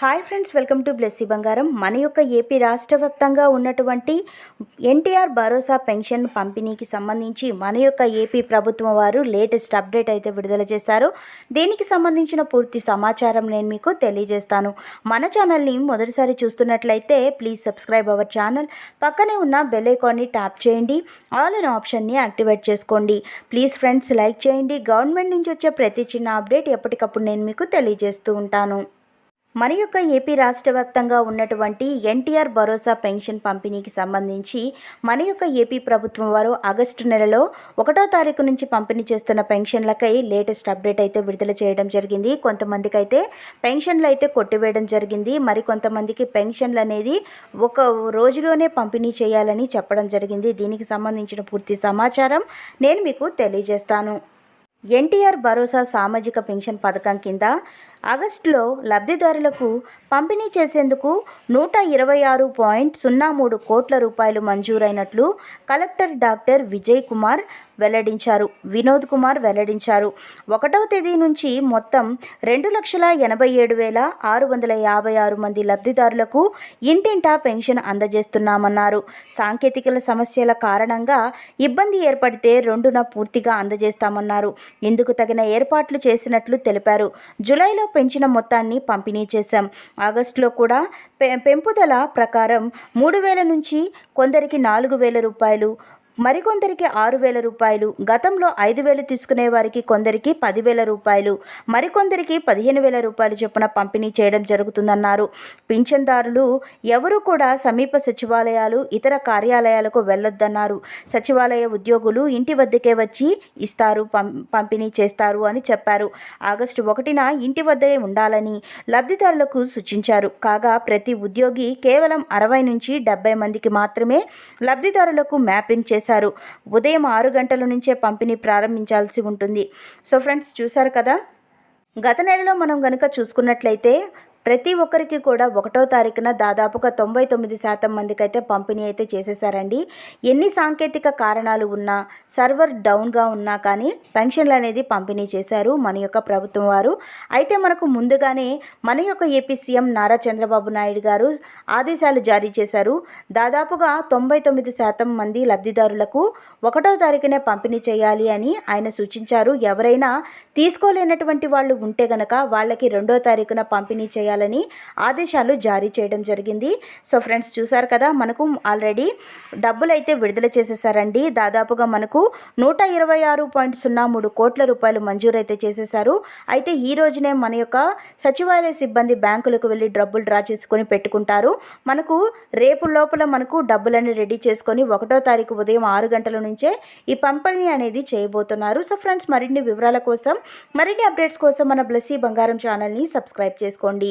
Hi friends welcome to Blessy Bangaram. మన యొక్క AP రాష్ట్ర వ్యాప్తంగా ఉన్నటువంటి ఎన్టీఆర్ భరోసా పెన్షన్ పంపిణీకి సంబంధించి మన యొక్క ఏపీ ప్రభుత్వం వారు లేటెస్ట్ అప్డేట్ అయితే విడుదల చేశారు. దీనికి సంబంధించిన పూర్తి సమాచారం నేను మీకు తెలియజేస్తాను. మన ఛానల్ని మొదటిసారి చూస్తున్నట్లయితే ప్లీజ్ సబ్స్క్రైబ్ అవర్ ఛానల్. పక్కనే ఉన్న బెల్ ఐకాన్ని ట్యాప్ చేయండి. ఆల్ అన్ ఆప్షన్ని యాక్టివేట్ చేసుకోండి. ప్లీజ్ ఫ్రెండ్స్ లైక్ చేయండి. గవర్నమెంట్ నుంచి వచ్చే ప్రతి చిన్న అప్డేట్ ఎప్పటికప్పుడు నేను మీకు తెలియజేస్తూ ఉంటాను. మన యొక్క ఏపీ రాష్ట్ర వ్యాప్తంగా ఉన్నటువంటి ఎన్టీఆర్ భరోసా పెన్షన్ పంపిణీకి సంబంధించి మన యొక్క ఏపీ ప్రభుత్వం వారు ఆగస్టు నెలలో ఒకటో తారీఖు నుంచి పంపిణీ చేస్తున్న పెన్షన్లకై లేటెస్ట్ అప్డేట్ అయితే విడుదల చేయడం జరిగింది. కొంతమందికి అయితే పెన్షన్లు అయితే కొట్టివేయడం జరిగింది. మరి కొంతమందికి పెన్షన్లు అనేది ఒక రోజులోనే పంపిణీ చేయాలని చెప్పడం జరిగింది. దీనికి సంబంధించిన పూర్తి సమాచారం నేను మీకు తెలియజేస్తాను. ఎన్టీఆర్ భరోసా సామాజిక పెన్షన్ పథకం కింద ఆగస్టులో లబ్ధిదారులకు పంపిణీ చేసేందుకు నూట ఇరవై ఆరు పాయింట్ సున్నా మూడు కోట్ల రూపాయలు మంజూరైనట్లు కలెక్టర్ డాక్టర్ విజయ్ కుమార్ వెల్లడించారు. వినోద్ కుమార్ వెల్లడించారు. ఒకటవ తేదీ నుంచి మొత్తం రెండు లక్షల ఎనభై ఏడు వేల ఆరు వందల యాభై ఆరు మంది లబ్ధిదారులకు ఇంటింటా పెన్షన్ అందజేస్తున్నామన్నారు. సాంకేతికల సమస్యల కారణంగా ఇబ్బంది ఏర్పడితే రెండున పూర్తిగా అందజేస్తామన్నారు. ఇందుకు తగిన ఏర్పాట్లు చేసినట్లు తెలిపారు. జూలైలో పెంచిన మొత్తాన్ని పంపిణీ చేశాం. ఆగస్టులో కూడా పెంపుదల ప్రకారం మూడు వేల నుంచి కొందరికి నాలుగు వేల రూపాయలు మరికొందరికి ఆరు వేల రూపాయలు గతంలో ఐదు వేలు తీసుకునే వారికి కొందరికి పదివేల రూపాయలు మరికొందరికి పదిహేను వేల రూపాయలు చొప్పున పంపిణీ చేయడం జరుగుతుందన్నారు. పింఛన్దారులు ఎవరు కూడా సమీప సచివాలయాలు ఇతర కార్యాలయాలకు వెళ్ళొద్దన్నారు. సచివాలయ ఉద్యోగులు ఇంటి వద్దకే వచ్చి ఇస్తారు పం పంపిణీ చేస్తారు అని చెప్పారు. ఆగస్టు ఒకటిన ఇంటి వద్దే ఉండాలని లబ్ధిదారులకు సూచించారు. కాగా ప్రతి ఉద్యోగి కేవలం అరవై నుంచి డెబ్బై మందికి మాత్రమే లబ్ధిదారులకు మ్యాపింగ్ చేశారు ఉదయం ఆరు గంటల నుంచే పంపిణీ ప్రారంభించాల్సి ఉంటుంది. సో ఫ్రెండ్స్ చూశారు కదా? గత నెలలో మనం కనుక చూసుకున్నట్లయితే ప్రతి ఒక్కరికి కూడా ఒకటో తారీఖున దాదాపుగా తొంభై తొమ్మిది శాతం మందికి అయితే పంపిణీ అయితే చేసేసారండి ఎన్ని సాంకేతిక కారణాలు ఉన్నా సర్వర్ డౌన్గా ఉన్నా కానీ పెన్షన్లు అనేది పంపిణీ చేశారు మన యొక్క ప్రభుత్వం వారు. అయితే మనకు ముందుగానే మన యొక్క ఏపీ సీఎం నారా చంద్రబాబు నాయుడు గారు ఆదేశాలు జారీ చేశారు. దాదాపుగా తొంభై తొమ్మిది శాతం మంది లబ్ధిదారులకు ఒకటో తారీఖునే పంపిణీ చేయాలి అని ఆయన సూచించారు. ఎవరైనా తీసుకోలేనటువంటి వాళ్ళు ఉంటే గనక వాళ్ళకి రెండో తారీఖున పంపిణీ చేయాలి చేయాలని ఆదేశాలు జారీ చేయడం జరిగింది. సో ఫ్రెండ్స్ చూసారు కదా మనకు ఆల్రెడీ డబ్బులు అయితే విడుదల చేసేసారండి. దాదాపుగా మనకు నూట ఇరవై ఆరు పాయింట్ సున్నా మూడు కోట్ల రూపాయలు మంజూరైతే చేసేసారు అయితే ఈ రోజునే మన యొక్క సచివాలయ సిబ్బంది బ్యాంకులకు వెళ్ళి డబ్బులు డ్రా చేసుకొని పెట్టుకుంటారు. మనకు రేపు లోపల మనకు డబ్బులన్నీ రెడీ చేసుకొని ఒకటో తారీఖు ఉదయం ఆరు గంటల నుంచే ఈ పంపిణీ అనేది చేయబోతున్నారు. సో ఫ్రెండ్స్ మరిన్ని వివరాల కోసం మరిన్ని అప్డేట్స్ కోసం మన బ్లెస్సీ బంగారం ఛానల్ని సబ్స్క్రైబ్ చేసుకోండి.